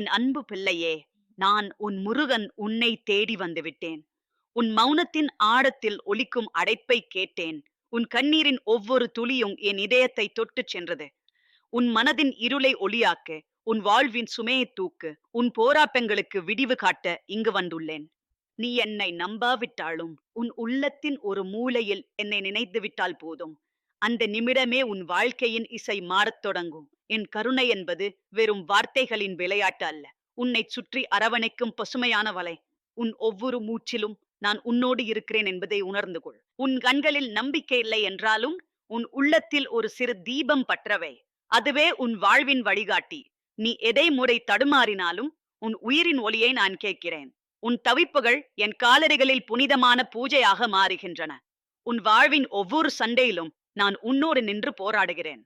என் அன்பு பிள்ளையே நான் உன் முருகன் உன்னை தேடி வந்துவிட்டேன் உன் மௌனத்தின் ஆழத்தில் ஒலிக்கும் அடைப்பை கேட்டேன். உன் கண்ணீரின் ஒவ்வொரு துளியும் என் இதயத்தை தொட்டுச் சென்றது. உன் மனதின் இருளை ஒளியாக்க உன் வாழ்வின் சுமையை தூக்கு உன் போராட்டங்களுக்கு விடிவு காட்ட இங்கு வந்துள்ளேன். நீ என்னை நம்பாவிட்டாலும் உன் உள்ளத்தின் ஒரு மூலையில் என்னை நினைத்து விட்டால் போதும். அந்த நிமிடமே உன் வாழ்க்கையின் இசை மாறத் தொடங்கும். என் கருணை என்பது வெறும் வார்த்தைகளின் விளையாட்டு அல்ல. உன்னை சுற்றி அரவணைக்கும் பசுமையான வலை. உன் ஒவ்வொரு மூச்சிலும் நான் உன்னோடு இருக்கிறேன் என்பதை உணர்ந்து கொள். உன் கண்களில் நம்பிக்கை இல்லை என்றாலும் உன் உள்ளத்தில் ஒரு சிறு தீபம் பற்றவை. அதுவே உன் வாழ்வின் வழிகாட்டி. நீ எதை முறை தடுமாறினாலும் உன் உயிரின் ஒளியை நான் கேட்கிறேன். உன் தவிப்புகள் என் காலடிகளில் புனிதமான பூஜையாக மாறுகின்றன. உன் வாழ்வின் ஒவ்வொரு சண்டையிலும் நான் உன்னோடு நின்று போராடுகிறேன்.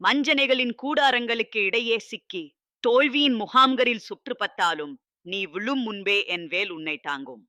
மஞ்சனைகளின் கூடாரங்களுக்கு இடையே சிக்கி தோல்வியின் முகாம்களில் சுற்றுப்பட்டாலும் நீ விழும் முன்பே என் வேல் உன்னை தாங்கும்.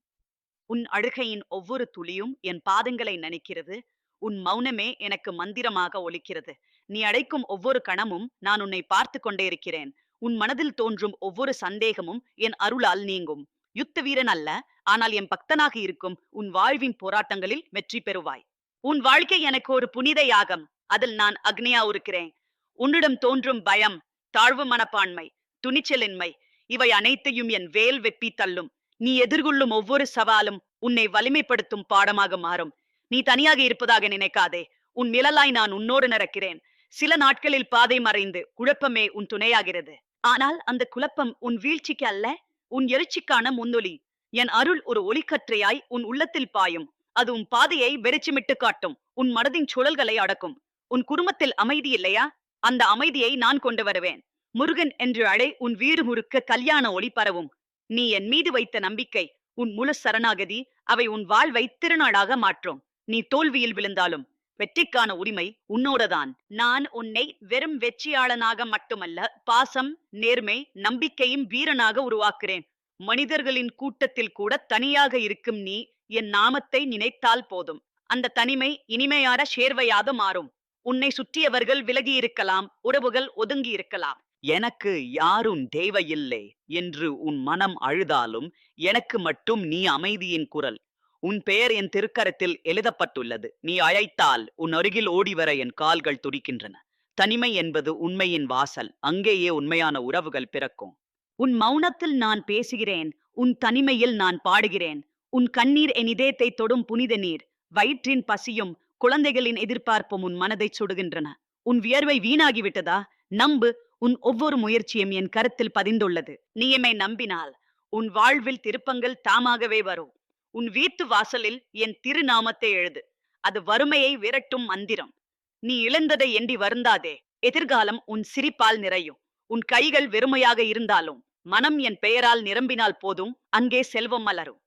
உன் அழுகையின் ஒவ்வொரு துளியும் என் பாதங்களை நனைக்கிறது. உன் மௌனமே எனக்கு மந்திரமாக ஒலிக்கிறது. நீ அடைக்கும் ஒவ்வொரு கணமும் நான் உன்னை பார்த்து கொண்டே இருக்கிறேன். உன் மனதில் தோன்றும் ஒவ்வொரு சந்தேகமும் என் அருளால் நீங்கும். யுத்த வீரன் அல்ல ஆனால் என் பக்தனாக இருக்கும் உன் வாழ்வின் போராட்டங்களில் வெற்றி பெறுவாய். உன் வாழ்க்கை எனக்கு ஒரு புனித யாகம். அதில் நான் அக்னியா இருக்கிறேன் உன்னிடம் தோன்றும் பயம் தாழ்வு மனப்பான்மை துணிச்சலின்மை இவை அனைத்தையும் என் வேல் வெப்பி தள்ளும். நீ எதிர்கொள்ளும் ஒவ்வொரு சவாலும் உன்னை வலிமைப்படுத்தும் பாடமாக மாறும். நீ தனியாக இருப்பதாக நினைக்காதே. உன் நிழலாய் நான் உன்னோடு நடக்கிறேன். சில நாட்களில் பாதை மறைந்து குழப்பமே உன் துணையாகிறது. ஆனால் அந்த குழப்பம் உன் வீழ்ச்சிக்கு அல்ல உன் எழுச்சிக்கான முன்னொலி. என் அருள் ஒரு ஒளிக்கற்றையாய் உன் உள்ளத்தில் பாயும். அது உன் பாதையை வெறிச்சுமிட்டு காட்டும். உன் மனதின் சுழல்களை அடக்கும். உன் குடும்பத்தில் அமைதி இல்லையா? அந்த அமைதியை நான் கொண்டு வருவேன். முருகன் என்று அழை உன் வீடு முறுக்க கல்யாண ஒளி பரவும். நீ என் மீது வைத்த நம்பிக்கை உன் முழு சரணாகதி அவை உன் வாழ்வை திருநாளாக மாற்றும். நீ தோல்வியில் விழுந்தாலும் வெற்றிக்கான உரிமை உன்னோடதான். நான் உன்னை வெறும் வெற்றியாளனாக மட்டுமல்ல பாசம் நேர்மை நம்பிக்கையும் வீரனாக உருவாக்குறேன். மனிதர்களின் கூட்டத்தில் கூட தனியாக இருக்கும் நீ என் நாமத்தை நினைத்தால் போதும். அந்த தனிமை இனிமையான சேர்வையாக மாறும். உன்னை சுற்றியவர்கள் விலகி இருக்கலாம் உறவுகள் ஒதுங்கி இருக்கலாம் எனக்கு யாரும் தேவையில்லை என்று உன் மனம் அழுதாலும் எனக்கு மட்டும் நீ அமைதியின் குரல். உன் பெயர் என் திருக்கரத்தில் எழுதப்பட்டுள்ளது. நீ அழைத்தால் உன் அருகில் ஓடிவர என் கால்கள் துடிக்கின்றன. தனிமை என்பது உண்மையின் வாசல். அங்கேயே உண்மையான உறவுகள் பிறக்கும். உன் மௌனத்தில் நான் பேசுகிறேன். உன் தனிமையில் நான் பாடுகிறேன். உன் கண்ணீர் என் இதயத்தை தொடும் புனித நீர். வயிற்றின் பசியும் குழந்தைகளின் எதிர்பார்ப்பும் உன் மனதை சுடுகின்றன. உன் வியர்வை வீணாகிவிட்டதா? நம்பு. உன் ஒவ்வொரு முயற்சியும் என் கருத்தில் பதிந்துள்ளது. நீ எம்மை நம்பினால் உன் வாழ்வில் திருப்பங்கள் தாமாகவே வரும். உன் வீட்டு வாசலில் என் திருநாமத்தை எழுது. அது வறுமையை விரட்டும் மந்திரம். நீ இழந்ததை எண்டி வருந்தாதே. எதிர்காலம் உன் சிரிப்பால் நிறையும். உன் கைகள் வெறுமையாக இருந்தாலும் மனம் என் பெயரால் நிரம்பினால் போதும். அங்கே செல்வம் மலரும்.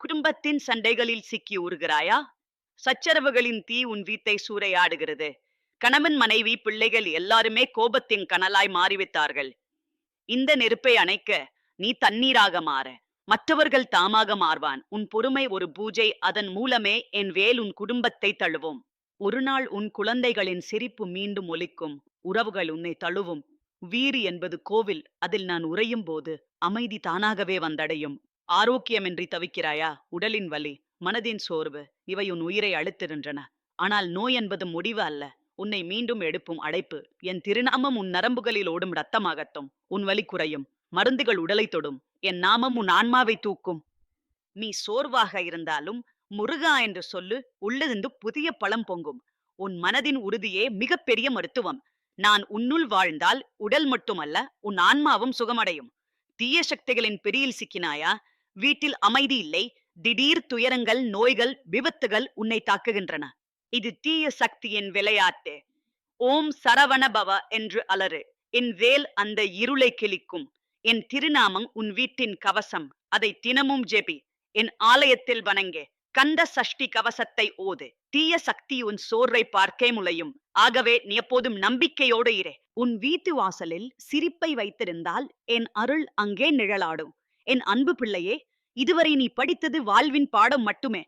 குடும்பத்தின் சண்டைகளில் சிக்கி ஊறுகிறாயா? சச்சரவுகளின் தீ உன் வீட்டை சூறையாடுகிறது. கணவன் மனைவி பிள்ளைகள் எல்லாருமே கோபத்தின் கனலாய் மாறிவிட்டார்கள். இந்த நெருப்பை அணைக்க நீ தண்ணீராக மாற மற்றவர்கள் தாமாக மாறுவான். உன் பொறுமை ஒரு பூஜை அதன் மூலமே என் வேல் உன் குடும்பத்தை தழுவும். ஒரு நாள் உன் குழந்தைகளின் சிரிப்பு மீண்டும் ஒலிக்கும் உறவுகள் உன்னை தழுவும். வீறு என்பது கோவில் அதில் நான் உறையும் போது அமைதி தானாகவே வந்தடையும். ஆரோக்கியமின்றி தவிக்கிறாயா? உடலின் வலி மனதின் சோர்வு இவை உன் உயிரை அழுத்திருன்றன ஆனால் நோய் என்பது முடிவு அல்ல. உன்னை மீண்டும் எடுப்பும் அடைப்பு. என் திருநாமம் உன் நரம்புகளில் ஓடும் ரத்தமாகட்டும் உன் வலி குறையும். மருந்துகள் உடலை தொடும். என் நாமம் உன் ஆன்மாவை தூக்கும். நீ சோர்வாக இருந்தாலும் முருகா என்று சொல்லு உள்ளிருந்து புதிய பழம் பொங்கும். உன் மனதின் உறுதியே மிகப்பெரிய மருத்துவம். நான் உன்னுள் வாழ்ந்தால் உடல் மட்டுமல்ல உன் ஆன்மாவும் சுகமடையும். தீய சக்திகளின் பிடியில் சிக்கினாயா? வீட்டில் அமைதி இல்லை. திடீர் துயரங்கள் நோய்கள் விபத்துகள் உன்னை தாக்குகின்றன. இது தீய சக்தியின் விளையாட்டு. ஓம் சரவணபவ என்று அலறு. என் வேல் அந்த இருளை கிழிக்கும். என் திருநாமம் உன் வீட்டின் கவசம். அதை தினமும் ஜெபி. என் ஆலயத்தில் வணங்கே. கந்த சஷ்டி கவசத்தை ஓது. தீய சக்தி உன் சோர்வை பார்க்கே முளையும். ஆகவே நீ எப்போதும் நம்பிக்கையோடு இரு. உன் வீட்டு வாசலில் சிரிப்பை வைத்திருந்தால் என் அருள் அங்கே நிழலாடும். என் அன்பு பிள்ளையே இதுவரை நீ படித்தது வாழ்வின் பாடம் மட்டுமே.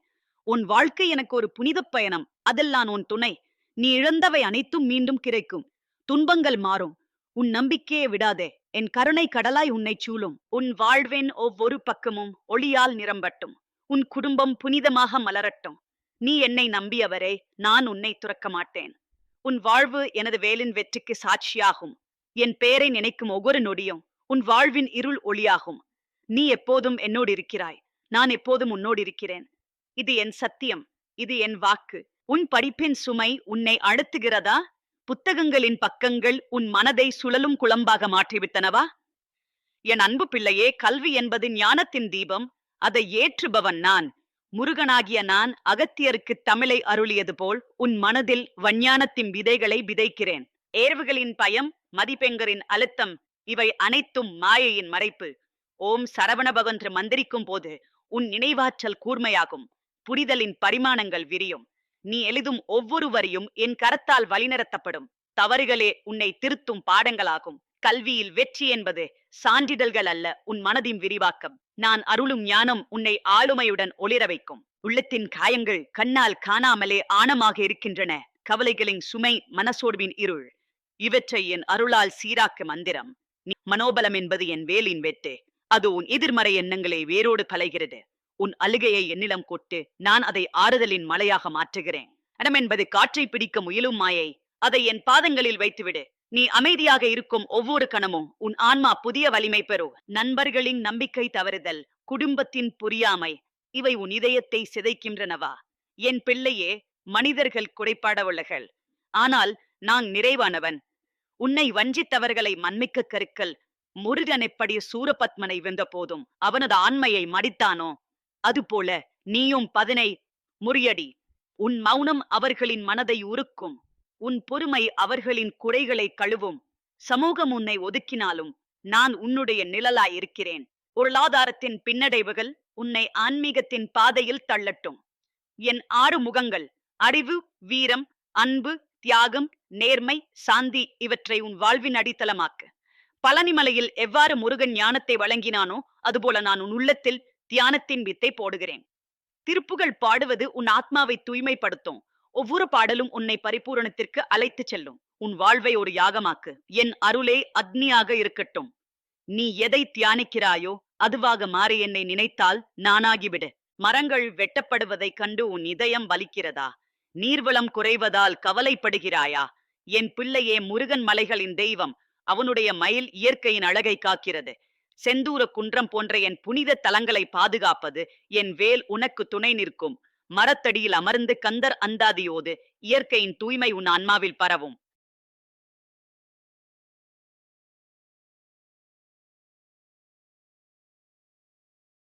உன் வாழ்க்கை எனக்கு ஒரு புனித பயணம் அதில் நான் உன் துணை. நீ இழந்தவை அனைத்தும் மீண்டும் கிடைக்கும். துன்பங்கள் மாறும். உன் நம்பிக்கையை விடாதே. என் கருணை கடலாய் உன்னை சூழும். உன் வாழ்வின் ஒவ்வொரு பக்கமும் ஒளியால் நிரம்பட்டும். உன் குடும்பம் புனிதமாக மலரட்டும். நீ என்னை நம்பியவரே நான் உன்னை துறக்க மாட்டேன். உன் வாழ்வு எனது வேலின் வெற்றிக்கு சாட்சியாகும். என் பெயரை நினைக்கும் ஒவ்வொரு நொடியும் உன் வாழ்வின் இருள் ஒளியாகும். நீ எப்போதும் என்னோடு இருக்கிறாய். நான் எப்போதும் உன்னோடு இருக்கிறேன். இது என் சத்தியம். இது என் வாக்கு. உன் படிப்பின் சுமை உன்னை அழுத்துகிறதா? புத்தகங்களின் பக்கங்கள் உன் மனதை சுழலும் குழம்பாக மாற்றிவிட்டனவா? என் அன்பு பிள்ளையே கல்வி என்பது ஞானத்தின் தீபம். அதை ஏற்றுபவன் நான். முருகனாகிய நான் அகத்தியருக்கு தமிழை அருளியது போல் உன் மனதில் வஞ்ஞானத்தின் விதைகளை விதைக்கிறேன். ஏர்வுகளின் பயம் மதிப்பெங்கரின் அழுத்தம் இவை அனைத்தும் மாயையின் மறைப்பு. ஓம் சரவணபவ என்று மந்திரிக்கும் போது உன் நினைவாற்றல் கூர்மையாகும். புரிதலின் பரிமாணங்கள் விரியும். நீ எழுதும் ஒவ்வொரு வரியும் என் கரத்தால் வழிநடத்தப்படும். தவறுகளே உன்னை திருத்தும் பாடங்களாகும். கல்வியில் வெற்றி என்பது சான்றிதழ்கள் அல்ல உன் மனதின் விரிவாக்கம். நான் அருளும் ஞானம் உன்னை ஆளுமையுடன் ஒளிர வைக்கும். உள்ளத்தின் காயங்கள் கண்ணால் காணாமலே ஆணமாக இருக்கின்றன. கவலைகளின் சுமை மனசோர்வின் இருள். இவற்றை என் அருளால் சீராக்கு மந்திரம். நீ- மனோபலம் என்பது என் வேலின் வெட்டு. அது உன் எதிர்மறை எண்ணங்களை வேரோடு கலைகிறது. உன் அழுகையை என்னிடம் கொட்டு நான் அதை ஆறுதலின் மலையாக மாற்றுகிறேன். இடம் என்பது காற்றை பிடிக்க முயலும் மாயை. அதை என் பாதங்களில் வைத்துவிடு. நீ அமைதியாக இருக்கும் ஒவ்வொரு கணமும் உன் ஆன்மா புதிய வலிமை பெறும். நண்பர்களின் நம்பிக்கை தவறுதல் குடும்பத்தின் புரியாமை இவை உன் இதயத்தை சிதைக்கின்றனவா? என் பிள்ளையே மனிதர்கள் குறைபாடவுள்ளகள் ஆனால் நான் நிறைவானவன். உன்னை வஞ்சித்தவர்களை மன்மிக்க கருக்கள் முருகன் எப்படி சூரபத்மனை வென்ற போதும் அவனது ஆண்மையை மடித்தானோ? அதுபோல நீயும் பதனை முறியடி. உன் மௌனம் அவர்களின் மனதை உருக்கும். உன் பொறுமை அவர்களின் குறைகளை கழுவும். சமூகம் உன்னை ஒதுக்கினாலும் நான் உன்னுடைய நிழலாய் இருக்கிறேன் பொருளாதாரத்தின் பின்னடைவுகள் உன்னை ஆன்மீகத்தின் பாதையில் தள்ளட்டும். என் ஆறு முகங்கள் அறிவு வீரம் அன்பு தியாகம் நேர்மை சாந்தி இவற்றை உன் வாழ்வின் அடித்தளமாக்கு. பழனிமலையில் எவ்வாறு முருகன் ஞானத்தை வழங்கினானோ அதுபோல நான் உன் உள்ளத்தில் தியானத்தின் வித்தை போடுகிறேன். திருப்புகள் பாடுவது உன் ஆத்மாவை தூய்மைப்படுத்தும். ஒவ்வொரு பாடலும் உன்னை பரிபூரணத்திற்கு அழைத்து செல்லும். உன் வாழ்வை ஒரு யாகமாக்கு. என் அருளே அக்னியாக இருக்கட்டும். நீ எதை தியானிக்கிறாயோ அதுவாக மாறி என்னை நினைத்தால் நானாகிவிடு. மரங்கள் வெட்டப்படுவதைக் கண்டு உன் இதயம் வலிக்கிறதா? நீர்வளம் குறைவதால் கவலைப்படுகிறாயா? என் பிள்ளையே முருகன் மலைகளின் தெய்வம். அவனுடைய மயில் இயற்கையின் அழகை காக்கிறது. செந்தூர குன்றம் போன்ற என் புனித தலங்களை பாதுகாப்பது என் வேல் உனக்கு துணை நிற்கும். மரத்தடியில் அமர்ந்து கந்தர் அந்தாதியோது இயற்கையின் தூய்மை உன் ஆன்மாவில் பரவும்.